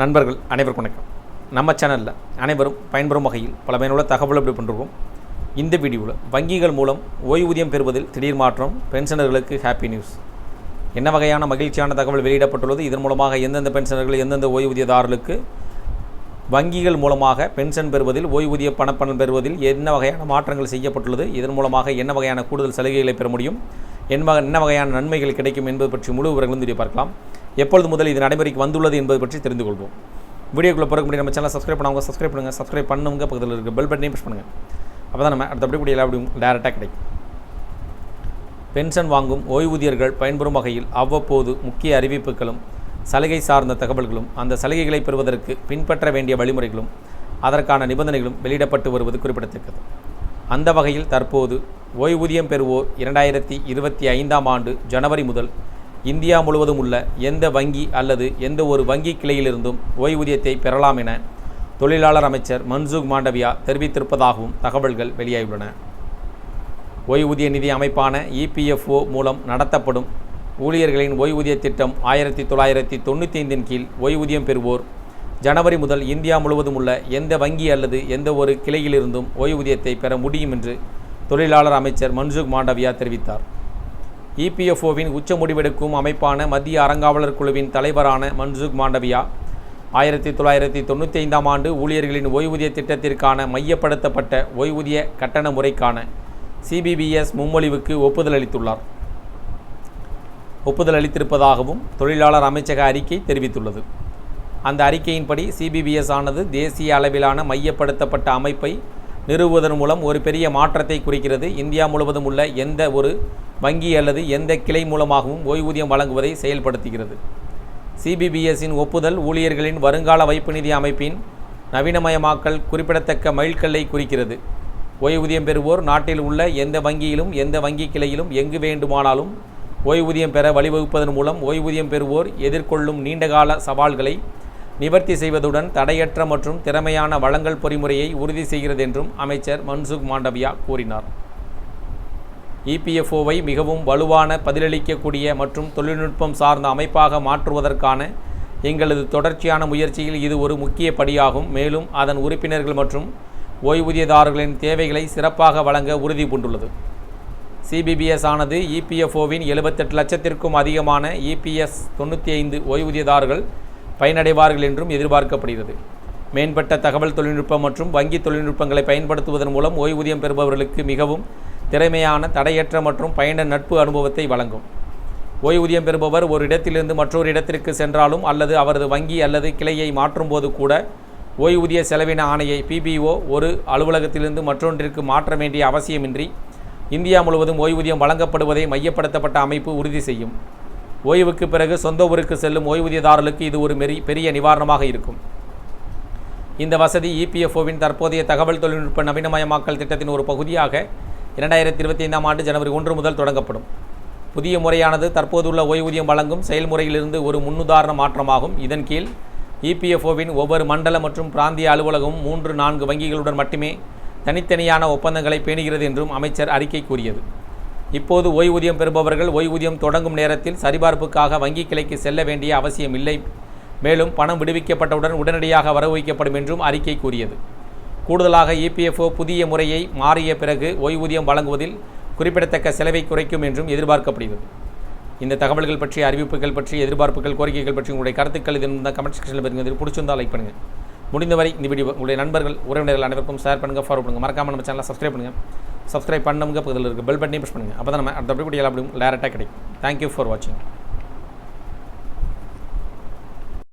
நண்பர்கள் அனைவருக்கும் வணக்கம். நம்ம சேனலில் அனைவரும் பயன்பெறும் வகையில் பல பயனுள்ள தகவல் இப்படி பண்ணுறோம் இந்த வீடியோவில் வங்கிகள் மூலம் ஓய்வூதியம் பெறுவதில் திடீர் மாற்றம் பென்ஷனர்களுக்கு ஹாப்பி நியூஸ் என்ன வகையான மகிழ்ச்சியான தகவல் வெளியிடப்பட்டுள்ளது? இதன் மூலமாக எந்தெந்த பென்ஷனர்கள் எந்தெந்த ஓய்வூதியதாரர்களுக்கு வங்கிகள் மூலமாக பென்ஷன் பெறுவதில் ஓய்வூதிய பணப்பணம் பெறுவதில் என்ன வகையான மாற்றங்கள் செய்யப்பட்டுள்ளது? இதன் மூலமாக என்ன வகையான கூடுதல் சலுகைகளை பெற முடியும்? என்ன என்ன வகையான நன்மைகள் கிடைக்கும் என்பது பற்றி முழு விவரங்களும் தெரிய பார்க்கலாம். எப்பொழுது முதல் இது நடைமுறைக்கு வந்துள்ளது என்பது பற்றி தெரிந்து கொள்வோம். வீடியோக்குள்ளே பிறகு முடியும் நம்ம சேனல் சப்ஸ்கிரைப் பண்ணவங்க சப்ஸ்கிரைப் பண்ணுங்கள் சப்ஸ்கிரைப் பண்ணுங்க. பக்கத்தில் இருக்க பெல் பட்டனையும் ப்ரெஸ் பண்ணுங்கள் அப்போ தான் நம்ம அடுத்தபடி கூடிய எல்லா வீடியோவும் டேரெக்டாக கிடைக்கும். பென்ஷன் வாங்கும் ஓய்வூதியர்கள் பயன்பெறும் வகையில் அவ்வப்போது முக்கிய அறிவிப்புகளும் சலுகை சார்ந்த தகவல்களும் அந்த சலுகைகளை பெறுவதற்கு பின்பற்ற வேண்டிய வழிமுறைகளும் அதற்கான நிபந்தனைகளும் வெளியிடப்பட்டு வருவது குறிப்பிடத்தக்கது. அந்த வகையில் தற்போது ஓய்வூதியம் பெறுவோர் இரண்டாயிரத்தி இருபத்தி ஐந்தாம் ஆண்டு ஜனவரி முதல் இந்தியா முழுவதும் உள்ள எந்த வங்கி அல்லது எந்த ஒரு வங்கி கிளையிலிருந்தும் ஓய்வூதியத்தை பெறலாம் என தொழிலாளர் அமைச்சர் மன்சுக் மாண்டவியா தெரிவித்திருப்பதாகவும் தகவல்கள் வெளியாகியுள்ளன. ஓய்வூதிய நிதி அமைப்பான இபிஎஃப்ஓ மூலம் நடத்தப்படும் ஊழியர்களின் ஓய்வூதிய திட்டம் ஆயிரத்தி தொள்ளாயிரத்தி தொண்ணூற்றி ஐந்தின் கீழ் ஓய்வூதியம் பெறுவோர். ஜனவரி முதல் இந்தியா முழுவதும் உள்ள எந்த வங்கி அல்லது எந்த ஒரு கிளையிலிருந்தும் ஓய்வூதியத்தை பெற முடியும் என்று தொழிலாளர் அமைச்சர் மன்சுக் மாண்டவியா தெரிவித்தார். இபிஎஃப்ஓவின் உச்ச முடிவெடுக்கும் அமைப்பான மத்திய அறங்காவலர் குழுவின் தலைவரான மன்சுக் மாண்டவியா ஆயிரத்தி தொள்ளாயிரத்தி தொண்ணூற்றி ஐந்தாம் ஆண்டு ஊழியர்களின் ஓய்வூதிய திட்டத்திற்கான மையப்படுத்தப்பட்ட ஓய்வூதிய கட்டண முறைக்கான சிபிபிஎஸ் முன்மொழிவுக்கு ஒப்புதல் அளித்துள்ளார். ஒப்புதல் அளித்திருப்பதாகவும் தொழிலாளர் அமைச்சக அறிக்கை தெரிவித்துள்ளது. அந்த அறிக்கையின்படி சிபிபிஎஸ் ஆனது தேசிய அளவிலான மையப்படுத்தப்பட்ட அமைப்பை நிறுவுவதன் மூலம் ஒரு பெரிய மாற்றத்தை குறிக்கிறது. இந்தியா முழுவதும் உள்ள எந்த ஒரு வங்கி அல்லது எந்த கிளை மூலமாகவும் ஓய்வூதியம் வழங்குவதை செயல்படுத்துகிறது. சிபிபிஎஸ்ஸின் ஒப்புதல் ஊழியர்களின் வருங்கால வைப்பு நிதி அமைப்பின் நவீனமயமாக்கல் குறிப்பிடத்தக்க மைல்கல்லை குறிக்கிறது. ஓய்வூதியம் பெறுவோர் நாட்டில் உள்ள எந்த வங்கியிலும் எந்த வங்கி கிளையிலும் எங்கு வேண்டுமானாலும் ஓய்வூதியம் பெற வழிவகுப்பதன் மூலம் ஓய்வூதியம் பெறுவோர் எதிர்கொள்ளும் நீண்டகால சவால்களை நிவர்த்தி செய்வதுடன் தடையற்ற மற்றும் திறமையான வழங்கல் பொறிமுறையை உறுதி செய்கிறது என்றும் அமைச்சர் மன்சுக் மாண்டவியா கூறினார். இபிஎஃப்ஓவை மிகவும் வலுவான பதிலளிக்கக்கூடிய மற்றும் தொழில்நுட்பம் சார்ந்த அமைப்பாக மாற்றுவதற்கான எங்களது தொடர்ச்சியான முயற்சியில் இது ஒரு முக்கிய படியாகும். மேலும் அதன் உறுப்பினர்கள் மற்றும் ஓய்வூதியதாரர்களின் தேவைகளை சிறப்பாக வழங்க உறுதி பூண்டுள்ளது. சிபிபிஎஸ் ஆனது இபிஎஃப்ஓவின் எழுபத்தெட்டு லட்சத்திற்கும் அதிகமான இபிஎஸ் தொண்ணூற்றி ஐந்து ஓய்வூதியதாரர்கள் பயனடைவார்கள் என்றும் எதிர்பார்க்கப்படுகிறது. மேம்பட்ட தகவல் தொழில்நுட்பம் மற்றும் வங்கி தொழில்நுட்பங்களை பயன்படுத்துவதன் மூலம் ஓய்வூதியம் பெறுபவர்களுக்கு மிகவும் திறமையான தடையற்ற மற்றும் பயண நட்பு அனுபவத்தை வழங்கும். ஓய்வூதியம் பெறுபவர் ஒரு இடத்திலிருந்து மற்றொரு இடத்திற்கு சென்றாலும் அல்லது அவரது வங்கி அல்லது கிளையை மாற்றும்போது கூட ஓய்வூதிய செலவின ஆணையை பிபிஓ ஒரு அலுவலகத்திலிருந்து மற்றொன்றிற்கு மாற்ற வேண்டிய அவசியமின்றி இந்தியா முழுவதும் ஓய்வூதியம் வழங்கப்படுவதை மையப்படுத்தப்பட்ட அமைப்பு உறுதி செய்யும். ஓய்வுக்கு பிறகு சொந்த ஊருக்கு செல்லும் ஓய்வூதியதாரர்களுக்கு இது ஒரு மெரி பெரிய நிவாரணமாக இருக்கும். இந்த வசதி இபிஎஃப்ஓவின் தற்போதைய தகவல் தொழில்நுட்ப நவீனமயமாக்கல் திட்டத்தின் ஒரு பகுதியாக இரண்டாயிரத்தி இருபத்தி ஐந்தாம் ஆண்டு ஜனவரி ஒன்று முதல் தொடங்கப்படும். புதிய முறையானது தற்போதுள்ள ஓய்வூதியம் வழங்கும் செயல்முறையிலிருந்து ஒரு முன்னுதாரண மாற்றமாகும். இதன் கீழ் இபிஎஃப்ஓவின் ஒவ்வொரு மண்டல மற்றும் பிராந்திய அலுவலகமும் மூன்று நான்கு வங்கிகளுடன் மட்டுமே தனித்தனியான ஒப்பந்தங்களை பேணுகிறது என்றும் அமைச்சர் அறிக்கை கூறியது. இப்போது ஓய்வூதியம் பெறுபவர்கள் ஓய்வூதியம் தொடங்கும் நேரத்தில் சரிபார்ப்புக்காக வங்கி கிளைக்கு செல்ல வேண்டிய அவசியம் இல்லை மேலும் பணம் விடுவிக்கப்பட்டவுடன் உடனடியாக வரவு வைக்கப்படும் என்றும் அறிக்கை கூறியது. கூடுதலாக இபிஎஃப்ஓ புதிய முறையை மாறிய பிறகு ஓய்வூதியம் வழங்குவதில் குறிப்பிடத்தக்க செலவை குறைக்கும் என்றும் எதிர்பார்க்கப்படுகிறது. இந்த தகவல்கள் பற்றி அறிவிப்புகள் பற்றி எதிர்பார்ப்புகள் கோரிக்கைகள் பற்றி உங்களுடைய கருத்துக்கள் இது இருந்தால் கமெண்ட் செக்ஷனில் பெறுங்க பிடிச்சிருந்தால் லைக் பண்ணுங்கள் முடிந்தவரை இந்த வீடியோ உங்களுடைய நண்பர்கள் உறவினர்கள் அனைவருக்கும் ஷேர் பண்ணுங்கள் ஃபாலோ பண்ணுங்கள் மறக்காமல் நம்ம சேனலை சப்ஸ்கிரைப் பண்ணுங்கள் சப்ஸ்கிரைப் பண்ணுங்க பக்கத்தில் இருக்க பெல் பட்டனையும் ப்ரெஸ் பண்ணுங்கள் அப்போ தான் நம்ம அடுத்த அப்படி எல்லா அப்படியும் டேரெக்டாக கிடைக்கும். தேங்க்யூ ஃபார் வாட்சிங்